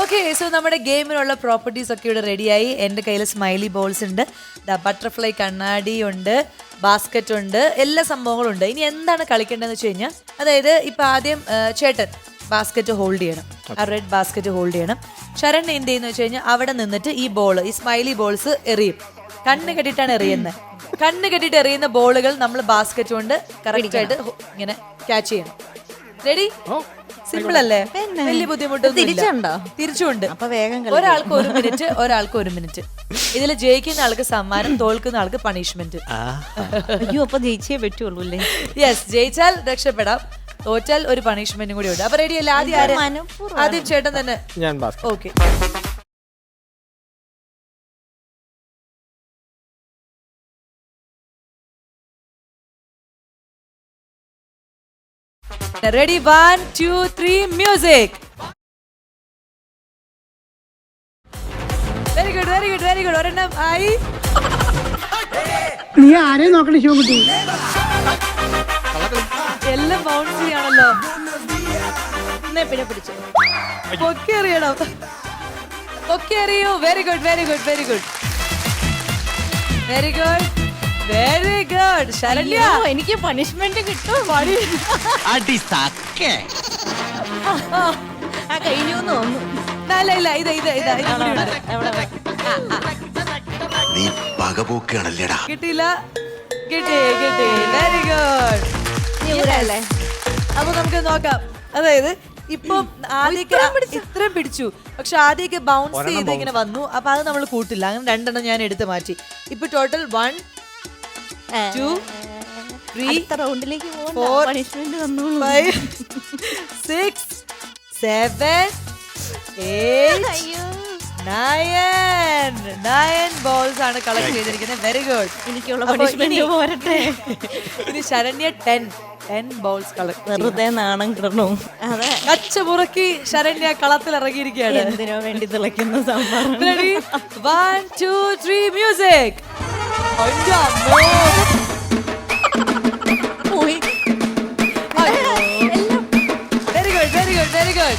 Okay so നമ്മുടെ ഗെയിമിനുള്ള properties ഒക്കെ ഇവിടെ റെഡിയായി എന്റെ കയ്യിൽ സ്മൈലി ബോൾസ് ഉണ്ട്. ദ ബട്ടർഫ്ലൈ കണ്ണാടി ഉണ്ട്. ബാസ്ക്കറ്റ് ഉണ്ട്. എല്ലാ സംഭവങ്ങളും ഉണ്ട്. ഇനി എന്താണ് കളിക്കേണ്ടതെന്ന് വെച്ച് കഴിഞ്ഞാൽ അതായത് ഇപ്പം ആദ്യം ചേട്ടൻ ബാസ്ക്കറ്റ് ഹോൾഡ് ചെയ്യണം. ആ റെഡ് ബാസ്ക്കറ്റ് ഹോൾഡ് ചെയ്യണം. ശരൺ എന്ത് ചെയ്യുന്ന വെച്ച് കഴിഞ്ഞാൽ അവിടെ നിന്നിട്ട് ഈ ബോൾ ഈ സ്മൈലി ബോൾസ് എറിയും. കണ്ണ് കെട്ടിയിട്ടാണ് എറിയുന്നത് കണ്ണ് കെട്ടിയിട്ട് എറിയുന്ന ബോളുകൾ നമ്മൾ ബാസ്ക്കറ്റ് കൊണ്ട് കറക്റ്റ് ആയിട്ട് ഇങ്ങനെ ക്യാച്ച് ചെയ്യണം. റെഡി സിമ്പിൾ അല്ലേ? വലിയ ബുദ്ധിമുട്ടൊന്നും തിരിച്ചുണ്ടോ? തിരിച്ചുണ്ട് അപ്പൊ വേഗം. ഒരാൾക്ക് ഒരു മിനിറ്റ് ഒരാൾക്ക് ഒരു മിനിറ്റ്. ഇതിൽ ജയിക്കുന്ന ആൾക്ക് സമ്മാനം തോൽക്കുന്ന ആൾക്ക് പണിഷ്മെന്റ് അയ്യോ അപ്പൊ ജയിച്ചേ പറ്റുള്ളൂ അല്ലേ? യെസ് ജയിച്ചാൽ രക്ഷപ്പെടാം. തോറ്റാൽ ഒരു പണിഷ്മെന്റും കൂടി ഉണ്ട്. അപ്പൊ റെഡിയല്ലേ ആദ്യം ആദ്യം ചേട്ടൻ തന്നെ. ഞാൻ okay ready one two three music very good very good very good ഒരെണ്ണം ആയി. നീ ആരെയും നോക്കണ ശിവൻകുട്ടി? എല്ലാം ബൗൺസ് ചെയ്യാണല്ലോ എന്നെ പിന്നെ പിടിച്ചു? പൊക്കി അറിയണം പൊക്കി അറിയൂ very good very good very good very good very good Saranya. എനിക്ക് പണിഷ്മെന്റ് കിട്ടും. പണി. അടി സക്കേ ആ കഴിഞ്ഞു തോന്നുന്നു. ഇല്ല ഇല്ല ഇത് ഇത് ഇത്. നീ പകപോക്കാണല്ലേടാ. കിട്ടിയില്ല? കിട്ടി കിട്ടി. വെരി ഗുഡ് അപ്പൊ നമുക്ക് നോക്കാം. അതായത് ഇപ്പം ആദ്യമൊക്കെ ഇത്രയും പിടിച്ചു. പക്ഷെ ആദ്യമൊക്കെ ബൗൺസ് ചെയ്ത് ഇങ്ങനെ വന്നു. അപ്പൊ അത് നമ്മൾ കൂട്ടില്ല. അങ്ങനെ രണ്ടെണ്ണം ഞാൻ എടുത്ത് മാറ്റി. ഇപ്പൊ ടോട്ടൽ വൺ ടു ത്രീ റൗണ്ടിലേക്ക് Four. പണിഷ്മെന്റ് തന്നോളൂ five six seven nine nine balls ആണ് കളക്ട് ചെയ്തിരിക്കുന്നത്. വെരി ഗുഡ് എനിക്കുള്ള പണിഷ്മെന്റ് പോരട്ടെ. ഇനി Saranya ten ten balls collect വെറുതെ നാണം കിടണു അതെ. കച്ച മുറക്കി ശരണ്യ കളത്തിൽ ഇറങ്ങിയിരിക്കുകയാണ്. എന്തിനോ വേണ്ടി തിളയ്ക്കുന്ന സംഭവം ready one two three music പോയി. Very good very good very good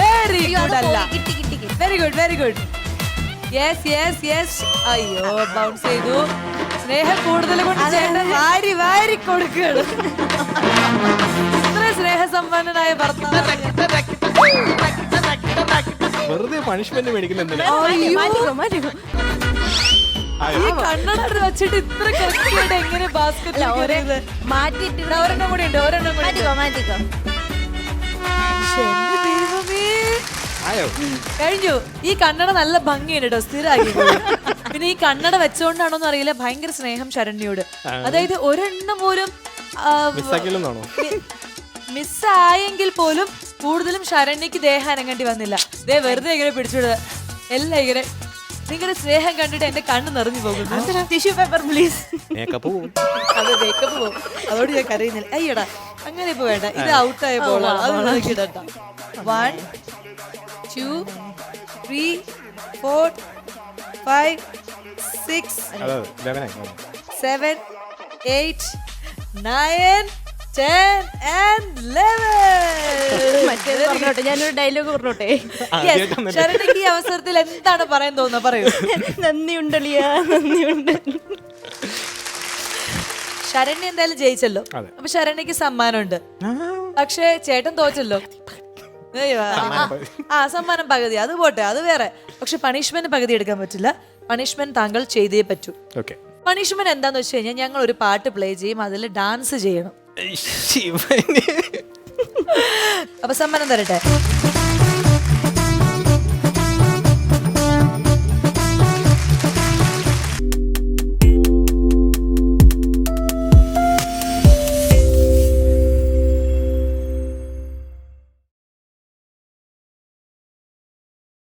very good അല്ല. കിട്ടി കിട്ടി കിട്ടി. Very good very good yes yes yes അയ്യോ ബൗൺസ് ചെയ്തു. സ്നേഹം കൂടുതൽ കൊണ്ട് ചേട്ടൻ വാരി വാരി കൊടുക്കുകയാണ്. ഇത്ര സ്നേഹസമ്പന്നനായ ഭർത്താവ്. വെറുതെ പണിഷ്മെന്റ് മേടിക്കുന്ന എന്തിനാ? അയ്യോ. ഈ കണ്ണട വെച്ചിട്ട് ഇത്ര കൃത്യമായിട്ട് എങ്ങനെ ബാസ്കറ്റ് മാറ്റിട്ട് ഒരെണ്ണം കൂടി ഉണ്ട് ഒരെണ്ണം കൂടി. മാറ്റിക്കോ മാറ്റിക്കോ. കഴിഞ്ഞു. ഈ കണ്ണട നല്ല ഭംഗിയുണ്ട് കേട്ടോ സ്ഥിരമാക്കി. പിന്നെ ഈ കണ്ണട വെച്ചോണ്ടാണോന്ന് അറിയില്ല ഭയങ്കര സ്നേഹം ശരണ്യോട്. അതായത് ഒരെണ്ണം പോലും ആ, മിസ്സാക്കില്ലെന്നാണോ മി- മിസ്സായെങ്കിൽ പോലും കൂടുതലും ശരണ്യക്ക് ദേഹം അനങ്ങേണ്ടി വന്നില്ല. ദേ വെറുതെ ഇങ്ങനെ പിടിച്ചിടുക. എല്ലാം ഇങ്ങനെ നിങ്ങളുടെ സ്നേഹം കണ്ടിട്ട് എന്റെ കണ്ണ് നിറഞ്ഞു പോകുന്നു. ടിഷ്യൂ പേപ്പർ പ്ലീസ് മേക്കപ്പ് അത് മേക്കപ്പ് പോകും. അതോട് ഞാൻ കരയുന്നില്ല. അയ്യടാ അങ്ങനെ ഇപ്പൊ വേണ്ട. ഇത് ഔട്ടായ ബോളാണ് അത് one two three four five six seven eight nine ten and eleven മറ്റേത് പറഞ്ഞോട്ടെ ഞാനൊരു ഡയലോഗ് പറഞ്ഞോട്ടെ. ശരണിക്ക് ഈ അവസരത്തിൽ എന്താണ് പറയാൻ തോന്നുന്നത്? പറയൂ. നന്ദിയുണ്ടളിയാ നന്ദിയുണ്ട്. ശരണ്യ എന്തായാലും ജയിച്ചല്ലോ. അപ്പൊ ശരണ്യക്ക് സമ്മാനമുണ്ട്. പക്ഷേ ചേട്ടൻ അയ്യോ, ആ, സമ്മാനം പകുതി. അത് പോട്ടെ അത് വേറെ. പക്ഷെ പണിഷ്മെന്റ് പകുതി എടുക്കാൻ പറ്റില്ല. പണിഷ്മെന്റ് താങ്കൾ ചെയ്തേ പറ്റൂ. പണിഷ്മെന്റ് എന്താന്ന് വെച്ച് കഴിഞ്ഞാൽ ഞങ്ങൾ ഒരു പാട്ട് പ്ലേ ചെയ്യും അതിൽ ഡാൻസ് ചെയ്യണം. അപ്പൊ സമ്മാനം തരട്ടെ?